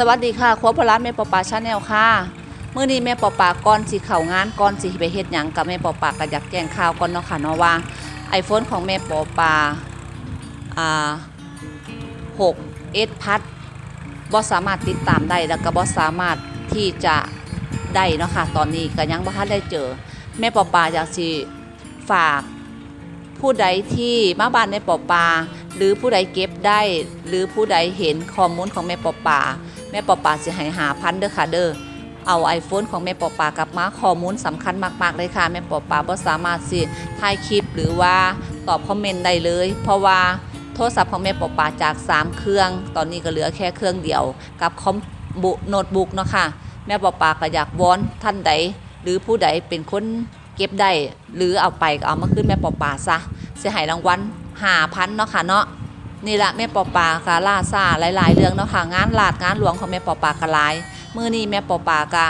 สวัสดีค่ะครัวพลัสแม่ปอปาชาแนลค่ะเมื่อนี้แม่ปอปาก่อนสิเข้างานก่อนสิไปเฮ็ดหยังกับแม่ปอปาก็อยากแจงข่าวก่อนเนาะค่ะเนาะว่า iPhone ของแม่ปอปาอ่า6 S พัดบ่สามารถติดตามได้แล้วก็บ่สามารถที่จะได้เนาะค่ะตอนนี้ก็ยังบ่ทันได้เจอ แม่ปอปาอยากสิฝากผู้ใดที่มาบ้านแม่ปอปา หรือผู้ใดเก็บได้ หรือผู้ใดเห็นข้อมูลของแม่ปอปา แม่ปอปาสิให้หาพันเด้อค่ะเด้อเอา iPhone ของแม่ปอปากลับมาข้อมูลสำคัญมาก ๆ เลยค่ะ แม่ปอปาบ่สามารถสิถ่ายคลิปหรือว่าตอบคอมเมนต์ได้เลย เพราะว่าโทรศัพท์ของแม่ปอปาจาก 3 เครื่อง ตอนนี้ก็เหลือแค่เครื่องเดียว กับคอมบุโน้ตบุ๊กเนาะค่ะแม่ปอปาก็อยากวอนท่านใด หรือผู้ใดเป็นคนเก็บได้หรือเอาไปก็เอามาขึ้นแม่ปอปาซะเสียหายรางวัลห้าพันเนาะค่ะเนาะ นี่แหละแม่ปอปาค่ะล่าซ่าหลายๆเรื่องเนาะค่ะงานลาดงานหลวงของแม่ปอปากะหลายมื้อนี้แม่ปอปากะ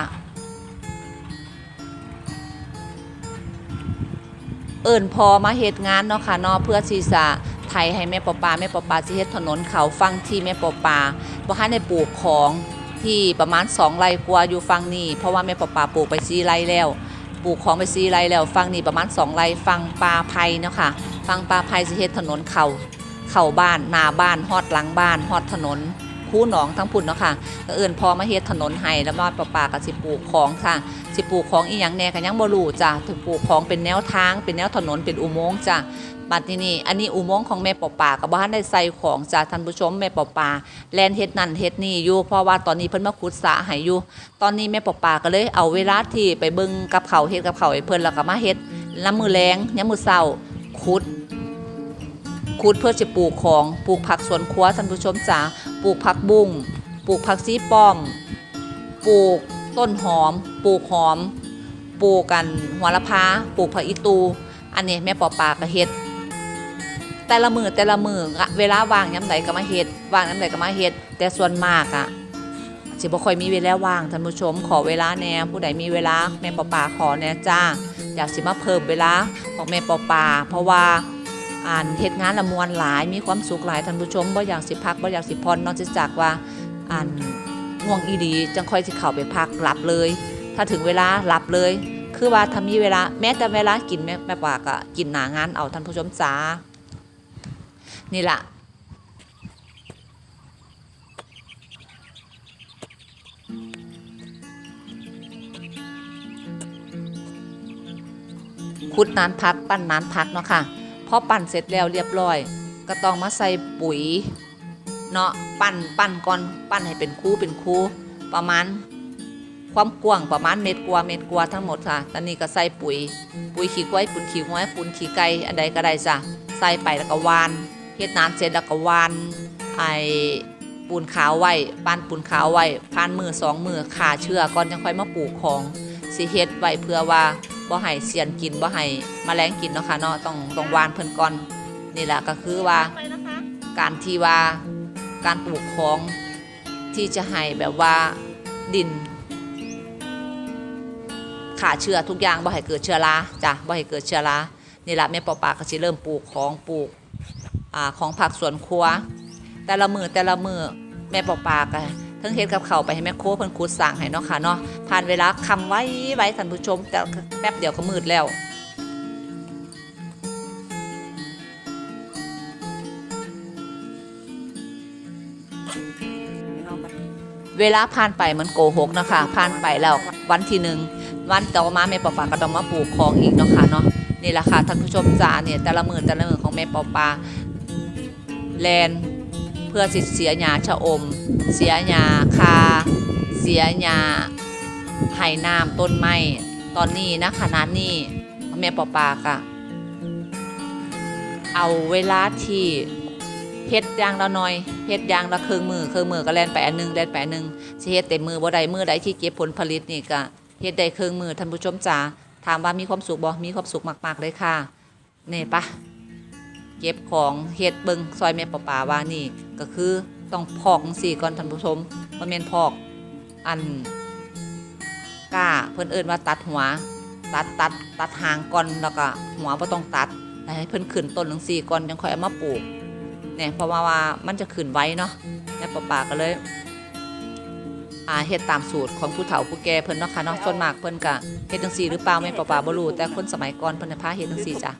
เอิ่นพอมาเฮ็ดงานเนาะค่ะเนาะเพื่อที่จะไทยให้แม่ปอปาแม่ปอปาสิเฮ็ดถนนเขาฟังที่แม่ปอปาบ่ทันได้ปลูกของที่ประมาณ2ไร่กว่าอยู่ฟังนี้เพราะว่าแม่ปอปาปลูกไป4ไร่แล้วปลูกของไป4ไร่แล้วฟังนี้ประมาณ2ไร่ฟังปลาไผ่เนาะค่ะฟังปลาไผ่สิเฮ็ดถนนเขา เข้าบ้านนาบ้านฮอดหลังบ้านฮอดถนนคูหนองทั้งพุ่นเนาะค่ะก็เอื่นพอมาเฮ็ดถนนให้แล้วมาปะปากับสิปลูกของค่ะ สิปลูกของอีหยังแน่ก็ยังบ่รู้จ้ะถึงปลูกของเป็นแนวทาง เป็นแนวถนนเป็นอุโมงค์จ้ะบัดนี้นี่อันนี้อุโมงค์ของแม่ปอปาก็บ่ทันได้ใส่ของจ้ะท่านผู้ชมแม่ปอปาแลนเฮ็ดนั่นเฮ็ดนี่อยู่เพราะว่าตอนนี้เพิ่นมาขุดสระให้อยู่ตอนนี้แม่ปอปาก็เลยเอาเวลาที่ไปเบิ่งกับเขาเฮ็ดกับเขาวให้เพิ่นแล้วก็มาเฮ็ดน้ำมือแรงยามมื้อเช้าขุด ขุดเพื่อจะปลูกของปลูกผักสวนครัวท่านผู้ชมจ๋าปลูกผักบุ้งปลูกผักซีป้อม ปลูกต้นหอม ปลูกหอม ปลูกกันหัวละพาปลูกผักอีตู อันนี้แม่ปอปาก็เฮ็ด แต่ละมือแต่ละมือเวลาว่างย้ำไหนก็มาเฮ็ดว่างย้ำไหนก็มาเฮ็ด แต่ส่วนมากอะสิบ่ค่อยมีเวลาว่างท่านผู้ชมขอเวลาแน่ผู้ใดมีเวลาแม่ปอปาขอแน่จ้า อยากสิมาเพิ่มเวลาของแม่ปอปาเพราะว่า อ่านเฮ็ดงานละมวนหลายมีความสุขหลายท่านผู้ชมบ่อยากสิพักบ่อยากสิพรนอกจากว่าอ่านง่วงอีดีจังค่อยสิเข้าไปพักหลับเลย ถ้าถึงเวลาหลับเลย คือว่าถ้ามีเวลาแม้แต่เวลากินแม่แม่ปากอะกินหนางานเอาท่านผู้ชมจ้านี่ละขุดนานพัก ปั้นนานพักเนาะค่ะ พอปั้นเสร็จแล้วเรียบร้อย ก็ต้องมาใส่ปุ๋ยเนาะปั้นปั้นก่อนปั้นให้เป็นคู่เป็นคู่ประมาณ ความกว้างประมาณเม็ดกว่าเม็ดกว่าทั้งหมดค่ะตอนนี้ก็ใส่ปุ๋ย ปุ๋ยขี้ควายปุ๋ยขี้ห้วยปุ๋ยขี้ไก่อันใดก็ได้จ้ะใส่ไปแล้วก็วานเฮ็ดนานเสร็จแล้วก็วานไอ้ปูนขาวไว้ปั้นปูนขาวไว้ผ่านมือสองมือขาเชื่อก่อนยังค่อยมาปลูกของสิเฮ็ดไว้เพื่อว่า บ่ให้เสียนกินบ่ให้แมลงกินเนาะค่ะเนาะต้องต้องวานเพิ่นก่อนนี่แหละก็คือว่าไปนะคะการที่ว่าการปลูกของที่จะให้แบบว่าดินขาเชื้อทุกอย่างบ่ให้เกิดเชื้อราจ้ะบ่ให้เกิดเชื้อรานี่แหละแม่ปอปาก็สิเริ่มปลูกของปลูกอ่าของผักสวนครัว แต่ละมือแต่ละมือแม่ปอปาก็ เทั้งเฮ็ดกับเขาไปให้แม่โคเพิ่นขุดสร้างให้เนาะค่ะเนาะผ่านเวลาคำไว้ไว้ท่านผู้ชม แต่แป๊บเดียวก็มืดแล้วเวลาผ่านไปมันโกหกเนาะคะผ่านไปแล้ววันที่หนึ่งวันต่อมาแม่ปอปาก็ต้องมาปลูกของอีกเนาะค่ะเนาะนี่แหละค่ะท่านผู้ชมจ๋าเนี่ยแต่ละมือแต่ละมือของแม่ปอปาแลน เพื่อสิเสียหญ้าชะอม เสียหญ้าคา เสียหญ้าไห้น้ำต้นไม้ตอนนี้นะขณะนี้แม่ปอปากะเอาเวลาที่เฮ็ดยางละหน่อยเฮ็ดยางละครึ่งมือเครึ่งมือก็แล่นไปอันหนึงแล่นไปอันหนึงสิเฮ็ดเต็มมือบ่ได้มือใดที่เก็บผลผลิตนี่ก็เฮ็ดได้ครึ่งมือท่านผู้ชมจ๋าถามว่ามีความสุขบ่มีความสุขมาก ๆ เลยค่ะนี่ปะ เก็บของเฮ็ดเบิงซอยแม่ปปาว่านี่ ก็คือต้องพอกจังซี่ก่อนท่านผู้ชมบ่แม่นพอกอันก้าเพิ่นเอิ้นว่าตัดหัว ตัดตัดตัดหางก่อนแล้วก็หัวบ่ต้องตัดให้เพิ่นขึ้นต้นจังซี่ก่อนจังค่อยเอามาปลูกเนี่ยเพราะว่าว่ามันจะขึ้นไว้เนาะแม่ปปาก็เลยอาเฮ็ดตามสูตรของผู้เฒ่าผู้แก่เพิ่นเนาะค่ะเนาะส่วนมากเพิ่นก็เฮ็ดจังซี่หรือเปล่าแม่ปปาบ่รู้แต่คนสมัยก่อนเพิ่นพาเฮ็ดจังซี่จ้ะ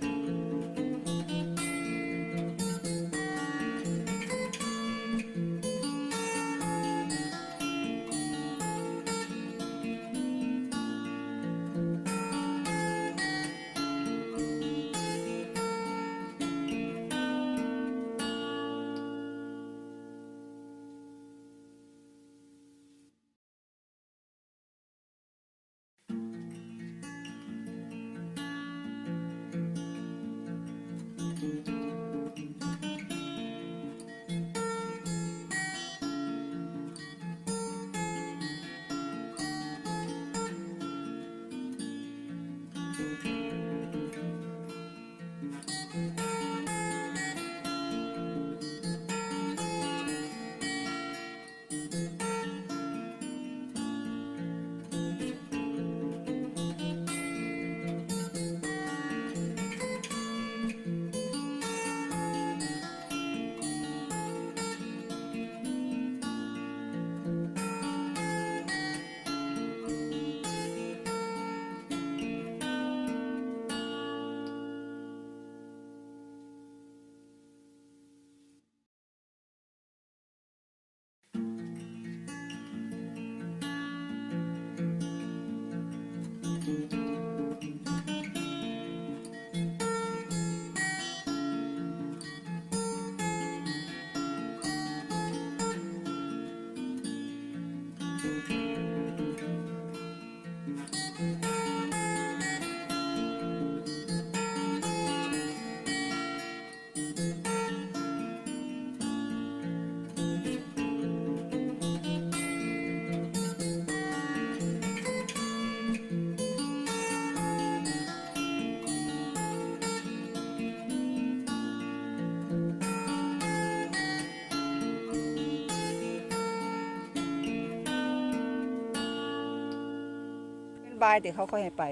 บายแต่เขาค่อยให้ไป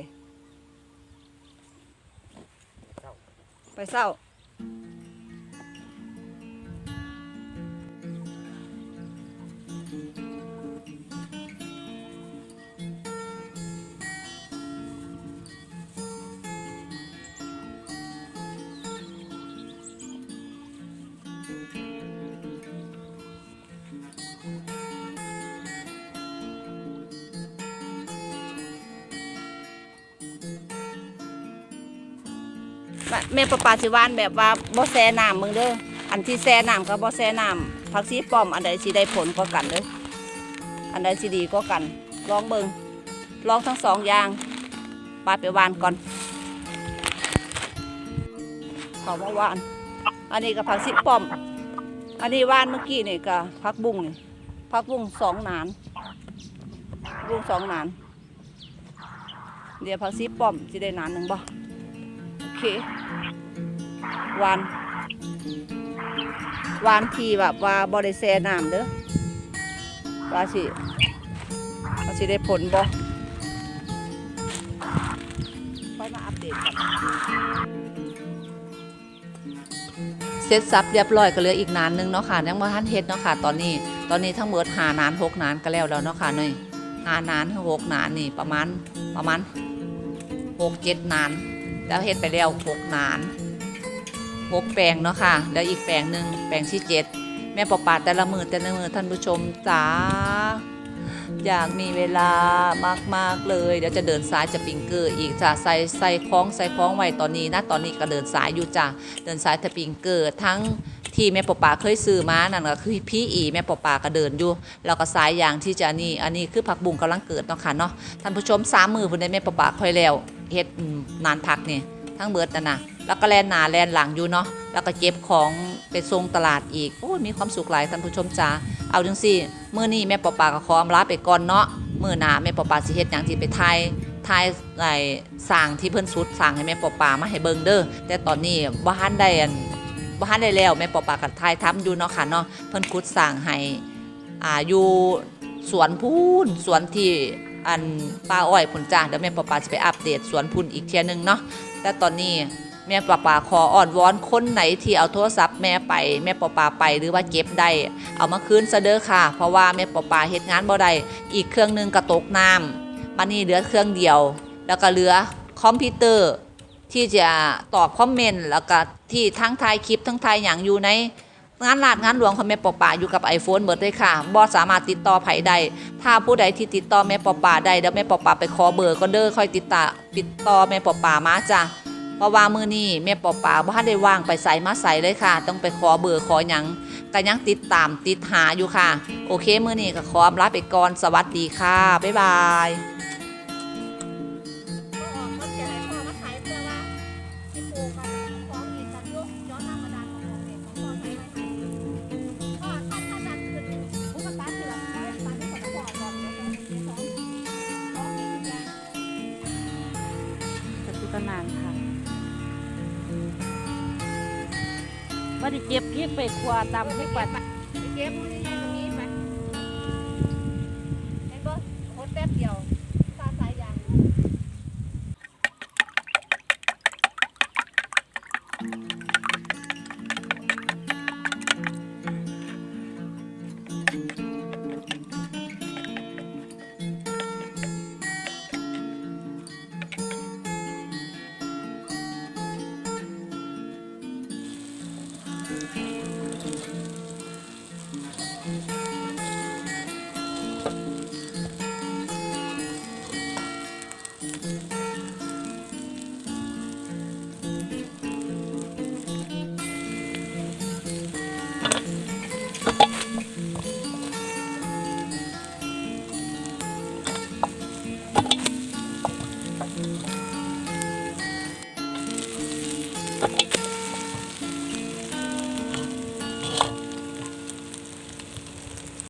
ไปเศร้า แม่ประปาสิวานแบบว่าบ่แซ่น้ำมึงเด้ออันที่แซ่น้ำกับบ่แซ่น้ำผักชีป้อมอันใดสิได้ผลกว่ากันเด้ออันใดสิดีกว่ากันลองเบิงลองทั้งสองอย่างปาไปวานก่อนขอมาวาน อันนี้กับผักชีป้อม อันนี้วานเมื่อกี้นี่กับผักบุ้งนี่ผักบุ้งสองหนานบุ้งสองหนาน เดี๋ยวผักชีป้อมสิได้หนานหนึ่งบ่ เควานวานทีแบบว่าบริแซน้ำเด้อว่าสิว่าสิได้ผลบ่ค่อยมาอัปเดตกันเสร็จสับเรียบร้อยก็เหลืออีกนานนึงเนาะค่ะยังบ่ทันเฮ็ดเนาะค่ะ ตอนนี้ ตอนนี้ทั้งหมดหานานหกนานก็แล้วแล้วเนาะค่ะนี่หานานหกนานนี่ประมาณประมาณหกเจ็ดนาน แล้วเฮ็ดไปแล้วหกนานหกแปลงเนาะค่ะ แล้วอีกแปลงหนึ่งแปลงที่เจ็ดแม่ปอปาแต่ละมือแต่ละมือท่านผู้ชมจ๋าอยากมีเวลามากๆเลย เดี๋ยวจะเดินสายจะปิงเกอร์อีกจ้ะใส่ใส่คล้องใส่คล้องไว้ตอนนี้นะตอนนี้ก็เดินสายอยู่จ้ะเดินสายแต่ปิงเกอร์ทั้งที่แม่ปอปาเคยซื้อมานั่นก็คือพี่อีแม่ปอปาก็เดินอยู่แล้วก็สายอย่างที่จะนี่อันนี้คือผักบุ้งกำลังเกิดเนาะค่ะเนาะท่านผู้ชมสามมือพุ่นได้แม่ปอปาค่อยแล้ว เฮ็ดนานพักนี่ทั้งเบิดนั่นะแล้วก็แลนหนาแลนหลังอยู่เนาะแล้วก็เก็บของไปส่งตลาดอีกโอ้ยมีความสุขหลายท่านผู้ชมจ้าเอาจังสิมื้อนี้แม่ปอปาก็ขออำลาไปก่อนเนาะมื้อหน้าแม่ปอปาสิเฮ็ดหยังที่ไปถ่ายถ่ายไอ้สร้างที่เพิ่นสุดสร้างให้แม่ปอปามาให้เบิ่งเด้อแต่ตอนนี้บ่ทันได้อันบ่ทันได้แล้วแม่ปอปาก็ถ่ายทำอยู่เนาะค่ะเนาะเพิ่นขุดสร้างให้อ่าอยู่สวนพูนสวนที่ อันป้าอ้อยพุ่นจ้าเดี๋ยวแม่ปอปาสิไปอัปเดตสวนพุ่นอีกเที่ยนึงเนาะแต่ตอนนี้แม่ปอปาขออ่อนวอนคนไหนที่เอาโทรศัพท์แม่ไปแม่ปอปาไปหรือว่าเก็บได้ เอามาคืนซะเด้อค่ะ เพราะว่าแม่ปอปาเฮ็ดงานบ่ได้อีกเครื่องหนึงก็ตกน้ำมันนี่เหลือเครื่องเดียว แล้วก็เหลือคอมพิวเตอร์ที่จะตอบคอมเมนต์แล้วก็ที่ทั้งทายคลิปทั้งทายอย่างอยู่ใน งานลาดงานหลวงของแม่ปอป่าอยู่กับ iPhone เบิดเลยค่ะบ่สามารถติดต่อไผได้ถ้าผู้ใดที่ติดต่อแม่ปอป่าได้เดี๋ยวแม่ปอป่าไปขอเบอร์ก็เด้อค่อยติดต่อติดต่อแม่ปอป่ามาจ้ะเพราะว่ามือนี้แม่ปอป่าบ่ทันได้ว่างไปใส่มาใส่เลยค่ะ ต้องไปขอเบอร์ขอหยังก็ยังติดตามติดหาอยู่ค่ะ โอเคมือนี้ก็ขอลาไปก่อนสวัสดีค่ะบ๊ายบาย ค่ะว่าดิเก็บพริกไปครัวตำพริกไปเก็บ